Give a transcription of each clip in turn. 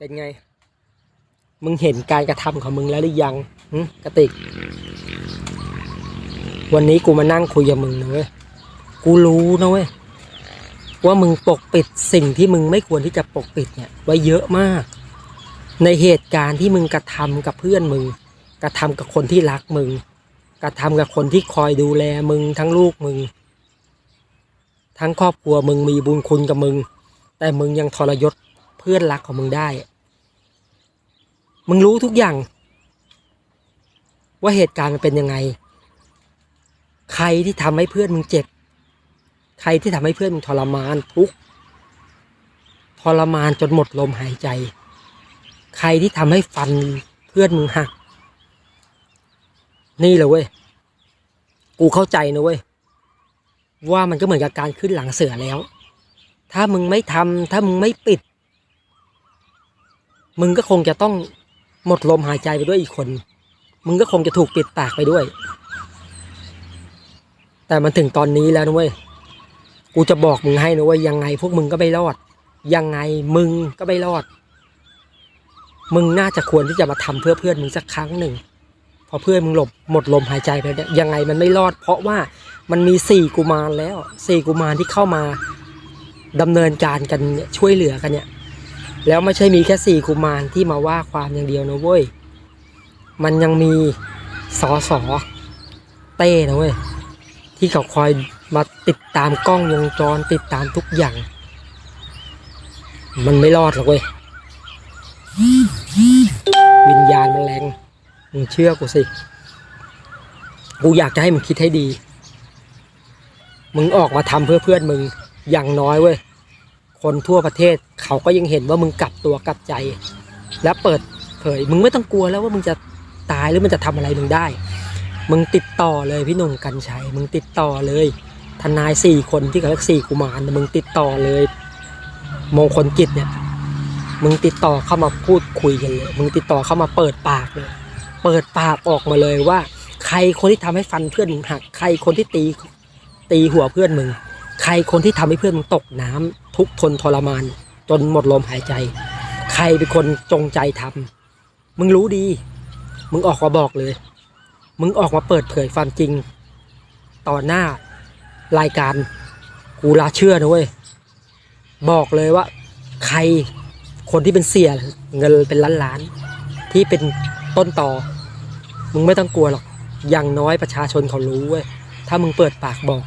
เป็นไง มึงเห็นการกระทำของมึงแล้วหรือยังกระติก วันนี้กูมานั่งคุยกับมึงนะเว้ย กูรู้นะเว้ย ว่ามึงปกปิดสิ่งที่มึงไม่ควรที่จะปกปิดเนี่ยไว้เยอะมาก ในเหตุการณ์ที่มึงกระทำกับเพื่อนมึง กระทำกับคนที่รักมึง กระทำกับคนที่คอยดูแลมึงทั้งลูกมึง ทั้งครอบครัวมึงมีบุญคุณกับมึง แต่มึงยังทรยศ เพื่อนรักของมึงได้ มึงรู้ทุกอย่าง ว่าเหตุการณ์มันเป็นยังไง ใครที่ทำให้เพื่อนมึงเจ็บ ใครที่ทำให้เพื่อนมึงทรมานทุกทรมานจนหมดลมหายใจ ใครที่ทำให้ฟันเพื่อนมึงหัก นี่เลยเว้ย กูเข้าใจนะเว้ย ว่ามันก็เหมือนกับการขึ้นหลังเสือแล้ว ถ้ามึงไม่ทำถ้ามึงไม่ปิด มึงก็คงจะต้องหมดลมหายใจไปด้วยอีกคน มึงก็คงจะถูกปิดปากไปด้วย แต่มันถึงตอนนี้แล้วนะเว้ย กูจะบอกมึงให้นะเว้ยยังไง พวกมึงก็ไม่รอด ยังไงมึงก็ไม่รอด มึงน่าจะควรที่จะมาทำเพื่อเพื่อนมึงสักครั้งหนึ่งพอเพื่อนมึงหลบหมดลมหายใจไปเนี่ยยังไงมันไม่รอด เพราะว่ามันมีสี่กุมารแล้วสี่กุมารที่เข้ามาดำเนินการกันช่วยเหลือกันเนี่ย แล้วไม่ใช่มีแค่สี่กุมารที่มาว่าความอย่างเดียวนะเว้ย มันยังมีสอสอเต้นะเว้ย ที่เขาคอยมาติดตามกล้องวงจรติดตามทุกอย่าง มันไม่รอดหรอกเว้ย วิญญาณมันแรงมึงเชื่อกูสิ กูอยากจะให้มึงคิดให้ดี มึงออกมาทำเพื่อเพื่อนมึงอย่างน้อยเว้ย คนทั่วประเทศเขาก็ยังเห็นว่ามึงกลับตัวกลับใจ และเปิดเผยมึงไม่ต้องกลัวแล้วว่ามึงจะตายหรือมันจะทำอะไรมึงได้ มึงติดต่อเลยพี่หนุ่มกัญชัย มึงติดต่อเลย ทนายสี่คนที่เขาเรียกสี่กุมารมึงติดต่อเลย มงคลกิจเนี่ย มึงติดต่อเข้ามาพูดคุยกันเลย มึงติดต่อเข้ามาเปิดปากเลย เปิดปากออกมาเลยว่า ใครคนที่ทำให้ฟันเพื่อนมึงหัก ใครคนที่ตีตีหัวเพื่อนมึง ใครคนที่ทำให้เพื่อนมึงตกน้ำทุกทนทรมาน จนหมดลมหายใจ ใครเป็นคนจงใจทำมึงรู้ดี มึงออกมาบอกเลย มึงออกมาเปิดเผยความจริง ต่อหน้ารายการกูลาเชื่อนะเว้ยบอกเลยว่า ใครคนที่เป็นเสียเงินเป็นล้านล้านๆที่เป็นต้นต่อ มึงไม่ต้องกลัวหรอก อย่างน้อยประชาชนเขารู้เว้ย ถ้ามึงเปิดปากบอก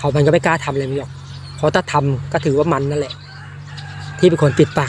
เขามันก็ไม่กล้าทำอะไรมึงหรอกเพราะถ้าทำก็ถือว่ามันนั่นแหละ ที่เป็นคนปิดปาก